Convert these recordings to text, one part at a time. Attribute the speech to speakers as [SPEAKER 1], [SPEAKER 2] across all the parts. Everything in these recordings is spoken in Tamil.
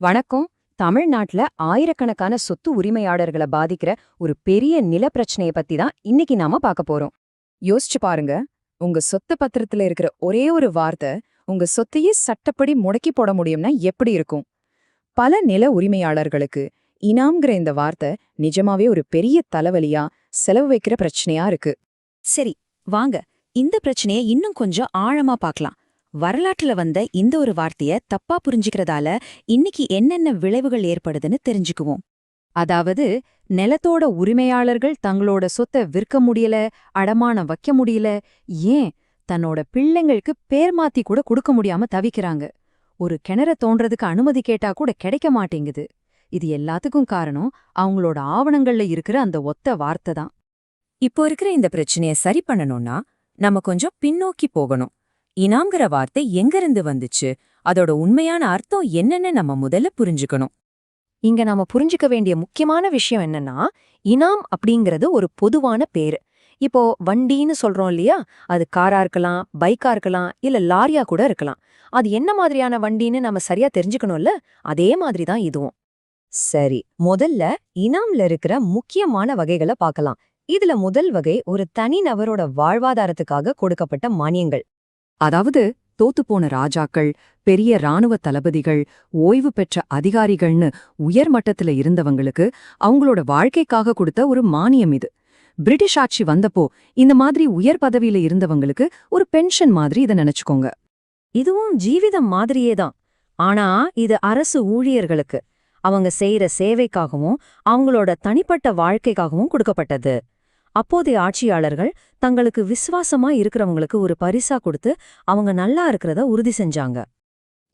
[SPEAKER 1] வணக்கம். தமிழ்நாட்டுல ஆயிரக்கணக்கான சொத்து உரிமையாளர்களை பாதிக்கிற ஒரு பெரிய நில பிரச்சனையை பத்தி தான் இன்னைக்கு நாம பார்க்க போறோம். யோசிச்சு பாருங்க. உங்க சொத்து பத்திரத்துல இருக்கிற ஒரே ஒரு வார்த்தை உங்க சொத்தையே சட்டப்படி முடக்கி போட முடியும்னா எப்படி இருக்கும்? பல நில உரிமையாளர்களுக்கு இனாம்ங்கிற இந்த வார்த்தை நிஜமாவே ஒரு பெரிய தலைவலியா செலவு வைக்கிற பிரச்சனையா இருக்கு.
[SPEAKER 2] சரி வாங்க. இந்த பிரச்சனையை இன்னும் கொஞ்சம் ஆழமா பார்க்கலாம். வரலாற்றுல வந்த இந்த ஒரு வார்த்தைய தப்பா புரிஞ்சுக்கிறதால இன்னைக்கு என்னென்ன விளைவுகள் ஏற்படுதுன்னு தெரிஞ்சுக்குவோம்.
[SPEAKER 1] அதாவது நிலத்தோட உரிமையாளர்கள் தங்களோட சொத்தை விற்க முடியல அடமானம் வைக்க முடியல ஏன் தன்னோட பிள்ளைங்களுக்கு பேர் மாத்தி கூட கொடுக்க முடியாம தவிக்கிறாங்க. ஒரு கிணற தோன்றதுக்கு அனுமதி கேட்டா கூட கிடைக்க மாட்டேங்குது. இது எல்லாத்துக்கும் காரணம் அவங்களோட ஆவணங்கள்ல இருக்கிற அந்த ஒத்த வார்த்தை தான்.
[SPEAKER 2] இப்போ இருக்கிற இந்த பிரச்சனைய சரி பண்ணணும்னா நம்ம கொஞ்சம் பின்னோக்கி போகணும். இனாம்ங்கிற வார்த்தை எங்கிருந்து வந்துச்சு? அதோட உண்மையான அர்த்தம் என்னன்னு நம்ம முதல்ல புரிஞ்சுக்கணும்.
[SPEAKER 1] இங்க நாம புரிஞ்சுக்க வேண்டிய முக்கியமான விஷயம் என்னன்னா இனாம் அப்படிங்கிறது ஒரு பொதுவான பேரு. இப்போ வண்டின்னு சொல்றோம் இல்லையா? அது காரா இருக்கலாம் பைக்கா இருக்கலாம் இல்ல லாரியா கூட இருக்கலாம். அது என்ன மாதிரியான வண்டின்னு நம்ம சரியா தெரிஞ்சுக்கணும்ல? அதே மாதிரி தான் இதுவும். சரி முதல்ல இனாம்ல இருக்கிற முக்கியமான வகைகளை பார்க்கலாம். இதுல முதல் வகை ஒரு தனி நபரோட வாழ்வாதாரத்துக்காக கொடுக்கப்பட்ட மானியங்கள். அதாவது தோத்துப்போன ராஜாக்கள் பெரிய இராணுவ தளபதிகள் ஓய்வு பெற்ற அதிகாரிகள்னு உயர் மட்டத்துல இருந்தவங்களுக்கு அவங்களோட வாழ்க்கைக்காக கொடுத்த ஒரு மானியம் இது. பிரிட்டிஷ் ஆட்சி வந்தப்போ இந்த மாதிரி உயர் பதவியில இருந்தவங்களுக்கு ஒரு பென்ஷன் மாதிரி இத நினைச்சுக்கோங்க. இதுவும் ஜீவிதம் மாதிரியே தான். ஆனா இது அரசு ஊழியர்களுக்கு அவங்க செய்யற சேவைக்காகவும் அவங்களோட தனிப்பட்ட வாழ்க்கைக்காகவும் கொடுக்கப்பட்டது. அப்போதைய ஆட்சியாளர்கள் தங்களுக்கு விசுவாசமா இருக்கிறவங்களுக்கு ஒரு பரிசா கொடுத்து அவங்க நல்லா இருக்கிறத உறுதி செஞ்சாங்க.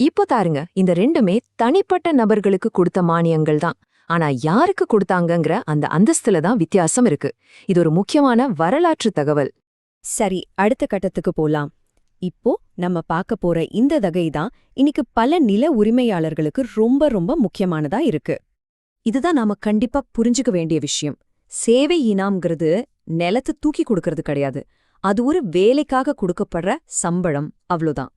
[SPEAKER 1] இப்போ தாருங்க இந்த ரெண்டுமே தனிப்பட்ட நபர்களுக்கு கொடுத்த மானியங்கள் தான். ஆனா யாருக்கு கொடுத்தாங்கங்கிற அந்த அந்தஸ்துல தான் வித்தியாசம் இருக்கு. இது ஒரு முக்கியமான வரலாற்று தகவல்.
[SPEAKER 2] சரி அடுத்த கட்டத்துக்கு போலாம். இப்போ நம்ம பார்க்க போற இந்த தகை தான் இன்னைக்கு பல நில உரிமையாளர்களுக்கு ரொம்ப ரொம்ப முக்கியமானதா இருக்கு.
[SPEAKER 1] இதுதான் நாம கண்டிப்பா புரிஞ்சுக்க வேண்டிய விஷயம். சேவை இனாம்ங்கிறது நிலத்தை தூக்கி கொடுக்கறது கிடையாது. அது ஒரு வேலைக்காக கொடுக்கப்படுற சம்பளம் அவ்வளோதான்.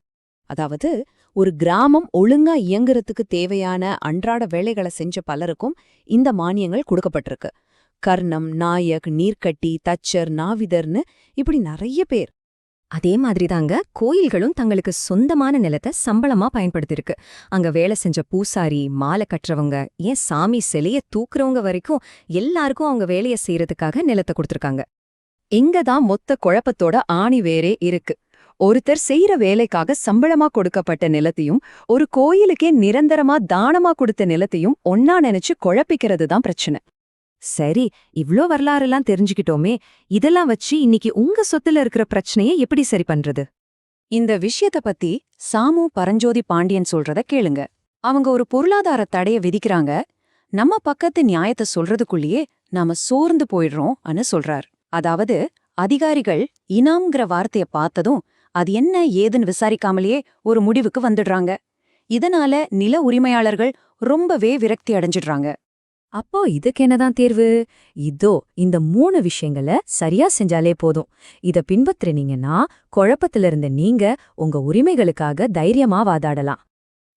[SPEAKER 1] அதாவது ஒரு கிராமம் ஒழுங்கா இயங்குறதுக்கு தேவையான அன்றாட வேலைகளை செஞ்ச பலருக்கும் இந்த மானியங்கள் கொடுக்கப்பட்டிருக்கு. கர்ணம் நாயக் நீர்க்கட்டி தச்சர் நாவிதர்னு இப்படி நிறைய பேர் அதே மாதிரிதாங்க கோயில்களும் தங்களுக்கு சொந்தமான நிலத்தை சம்பளமா பயன்படுத்திருக்கு அங்க வேலை செஞ்ச பூசாரி மாலை கட்டுறவங்க ஏன் சாமி சிலைய தூக்குறவங்க வரைக்கும் எல்லாருக்கும் அவங்க வேலைய செய்யறதுக்காக நிலத்தை கொடுத்துருக்காங்க. இங்க தான் மொத்த குழப்பத்தோட ஆணி வேறே இருக்கு. ஒருத்தர் செய்யற வேலைக்காக சம்பளமா கொடுக்கப்பட்ட நிலத்தையும் ஒரு கோயிலுக்கே நிரந்தரமா தானமா கொடுத்த நிலத்தையும் ஒன்னா நினைச்சு குழப்பிக்கிறது தான் பிரச்சனை. சரி இவ்ளோ வரலாறுலாம் தெரிஞ்சுக்கிட்டோமே இதெல்லாம் வச்சு இன்னைக்கு உங்க சொத்துல இருக்கிற பிரச்சனையை எப்படி சரி பண்றது? இந்த விஷயத்த பத்தி சாமு பரஞ்சோதி பாண்டியன் சொல்றத கேளுங்க. அவங்க ஒரு பொருளாதார தடைய விதிக்கிறாங்க. நம்ம பக்கத்து நியாயத்தை சொல்றதுக்குள்ளேயே நாம சோர்ந்து போயிடுறோம் அனு சொல்றார். அதாவது அதிகாரிகள் இனாம்ங்கிற வார்த்தைய பார்த்ததும் அது என்ன ஏதுன்னு விசாரிக்காமலேயே ஒரு முடிவுக்கு வந்துடுறாங்க. இதனால நில உரிமையாளர்கள் ரொம்பவே விரக்தி அடைஞ்சிடுறாங்க. அப்போ இதுக்கு என்னதான் தேர்வு? இதோ இந்த மூணு விஷயங்கள சரியா செஞ்சாலே போதும். இத பின்பற்றினீங்கன்னா குழப்பத்துல இருந்த நீங்க உங்க உரிமைகளுக்காக தைரியமா வாதாடலாம்.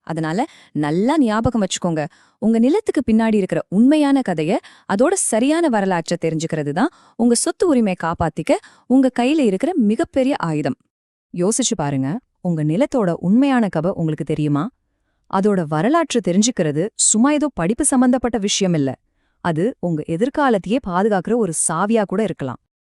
[SPEAKER 1] அதனால நல்லா ஞாபகம் வச்சுக்கோங்க. உங்க நிலத்துக்கு பின்னாடி இருக்கிற உண்மையான கதைய அதோட சரியான வரலாற்றை தெரிஞ்சுக்கிறது தான் உங்க சொத்து உரிமை காப்பாத்திக்க உங்க கையில இருக்கிற மிகப்பெரிய ஆயுதம். யோசிச்சு பாருங்க உங்க நிலத்தோட உண்மையான கதை உங்களுக்கு தெரியுமா? அதோட வரலாற்று தெரிஞ்சுக்கிறது சும்மா ஏதோ படிப்பு சம்பந்தப்பட்ட விஷயம் இல்ல. அது உங்க எதிர்காலத்தையே பாதுகாக்கிற ஒரு சாவியா கூட இருக்கலாம்.